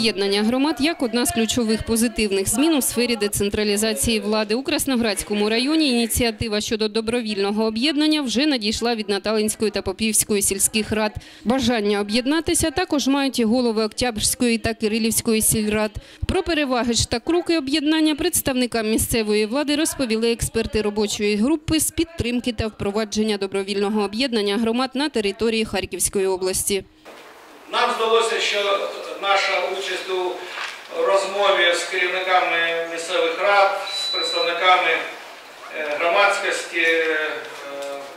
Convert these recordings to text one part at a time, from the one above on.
Об'єднання громад як одна з ключових позитивних змін у сфері децентралізації влади. У Красноградському районі ініціатива щодо добровільного об'єднання вже надійшла від Наталинської та Попівської сільських рад. Бажання об'єднатися також мають і голови Октябрської та Кирилівської сільрад. Про переваги ж та кроки об'єднання представникам місцевої влади розповіли експерти робочої групи з підтримки та впровадження добровільного об'єднання громад на території Харківської області. Нам здалося, що наша участь у розмові з керівниками місцевих рад, з представниками е, громадськості, е,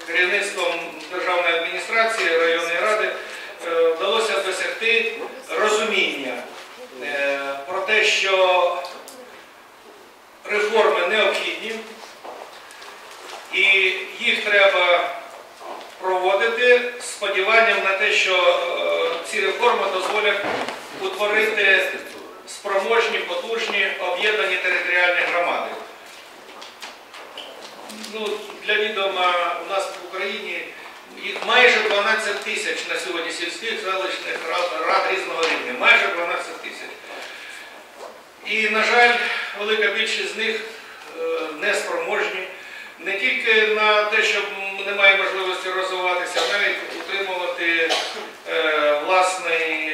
керівництвом державної адміністрації, районної ради е, вдалося досягти розуміння про те, що реформи необхідні і їх треба проводити сподіванням на те, що ці реформи дозволять утворити спроможні, потужні, об'єднані територіальні громади. Ну, для відома, у нас в Україні майже 12 тисяч на сьогодні сільських селищних рад, рад різного рівня. Майже 12 тисяч. І, на жаль, велика більшість з них е, не спроможні не тільки на те, що немає можливості розвиватися, а навіть утримувати е, власний.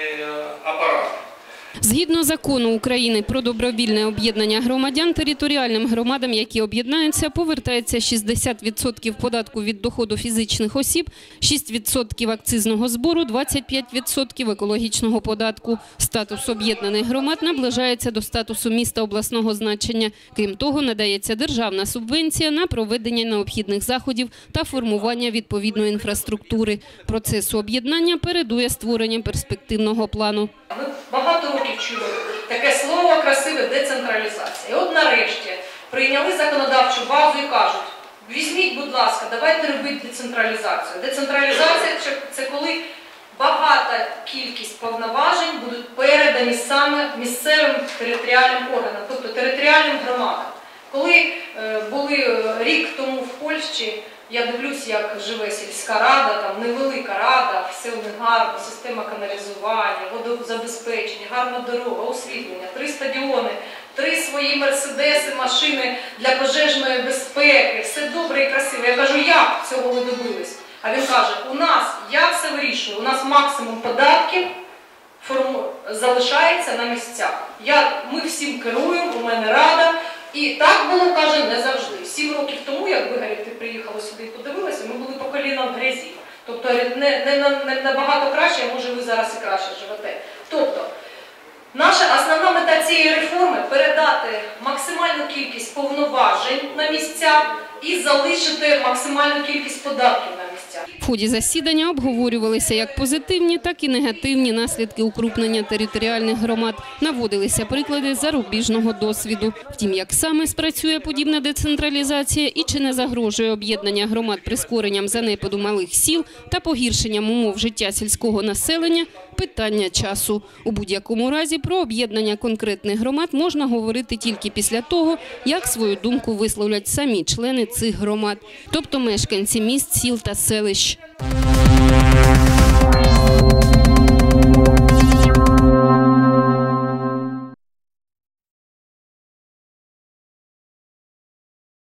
Згідно закону України про добровільне об'єднання громадян, територіальним громадам, які об'єднаються, повертається 60% податку від доходу фізичних осіб, 6% акцизного збору, 25% екологічного податку. Статус об'єднаних громад наближається до статусу міста обласного значення. Крім того, надається державна субвенція на проведення необхідних заходів та формування відповідної інфраструктури. Процесу об'єднання передує створення перспективного плану. Ми багато років чули таке слово красиве децентралізація. І от нарешті прийняли законодавчу базу і кажуть, візьміть, будь ласка, давайте робити децентралізацію. Децентралізація це, коли багата кількість повноважень будуть передані саме місцевим територіальним органам, тобто територіальним громадам. Коли е, були е, рік тому в Польщі, я дивлюсь, як живе сільська рада, там невелика рада, все у них гарно, система каналізування, водозабезпечення, гарна дорога, освітлення, три стадіони, три свої мерседеси, машини для пожежної безпеки, все добре і красиво. Я кажу, як цього ви добились? А він каже, у нас, я все вирішую, у нас максимум податків форму- залишається на місцях. Я, ми всім керуємо, у мене рада. І так було, каже, не завжди. Сім років тому, як ви говорите, приїхали сюди і подивилися, ми були по коліна в грязі. Тобто не, не, набагато краще, а може ви зараз і краще живете. Тобто, наша основна мета цієї реформи передати максимальну кількість повноважень на місця і залишити максимальну кількість податків. В ході засідання обговорювалися як позитивні, так і негативні наслідки укрупнення територіальних громад. Наводилися приклади зарубіжного досвіду. Втім, як саме спрацює подібна децентралізація і чи не загрожує об'єднання громад прискоренням занепаду малих сіл та погіршенням умов життя сільського населення – питання часу. У будь-якому разі про об'єднання конкретних громад можна говорити тільки після того, як свою думку висловлять самі члени цих громад, тобто мешканці міст, сіл та селищ. Bye.